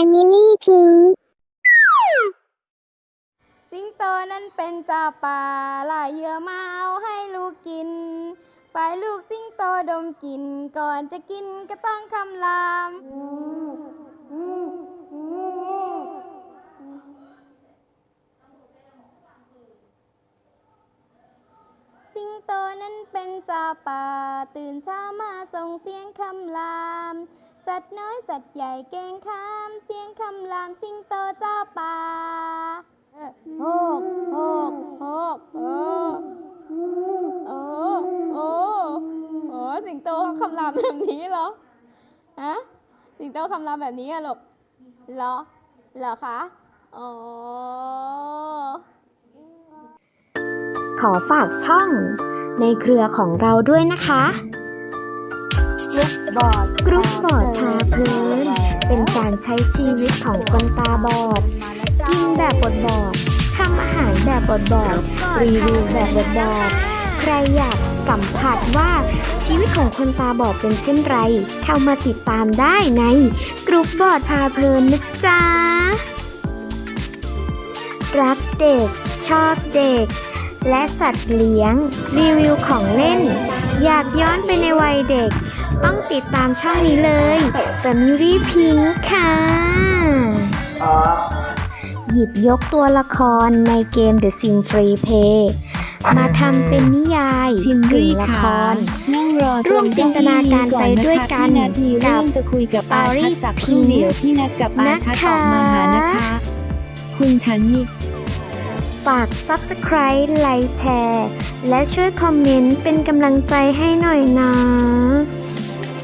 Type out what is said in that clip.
Family Pink สิงโตนั้นเป็นเจ้าป่าล่าเหยื่อมาเอาให้ลูกกิน ฝ่ายลูกสิงโตดมกิน ก่อนจะกินก็ต้องคำราม สิงโตนั้นเป็นเจ้าป่า ตื่นเช้ามาส่งเสียงคำราม สัตว์น้อยสัตว์ใหญ่เก่งข้ามเสียงคำรามสิงโตเจ้าป่าโอ้โอ้โอ้โอ้โอ้โอ้โอ้สิงโตคำรามแบบนี้เหรอฮะสิงโตคำรามแบบนี้อะลูกเหรอเหรอคะอ๋อขอฝากช่องในเครือของเราด้วยนะคะ บอดกรุ๊ปบอดพาเพลินเป็นการใช้ชีวิตของคนตาบอด กินแบบบอดบอดทำอาหารแบบบอดบอดรีวิวแบบบอดบอดใครอยากสัมผัสว่าชีวิตของคนตาบอดเป็นเช่นไร เข้ามาติดตามได้ในกรุ๊ปบอดพาเพลินนะจ๊ะ รักเด็ก ชอบเด็ก และสัตว์เลี้ยง รีวิวของเล่น อยากย้อนไปในวัยเด็ก ต้องติดตามช่องนี้เลย Family Pink ค่ะ หยิบยกตัวละครในเกม The Sim Free Play มาทำเป็นนิยายพิมกึ่งรี่ละคค่ะรนั่งรอร่วมจินตนาการไปด้วยกันพี่นัดมีเรื่องจะคุยกับอา Story ชัดสักครู่เดียวพี่นัดกับอาชัดนะคะออกมาหานะคะ คุณชันนี่ฝาก Subscribe ไลค์แชร์ และช่วยคอมเมนต์เป็นกำลังใจให้หน่อยนะ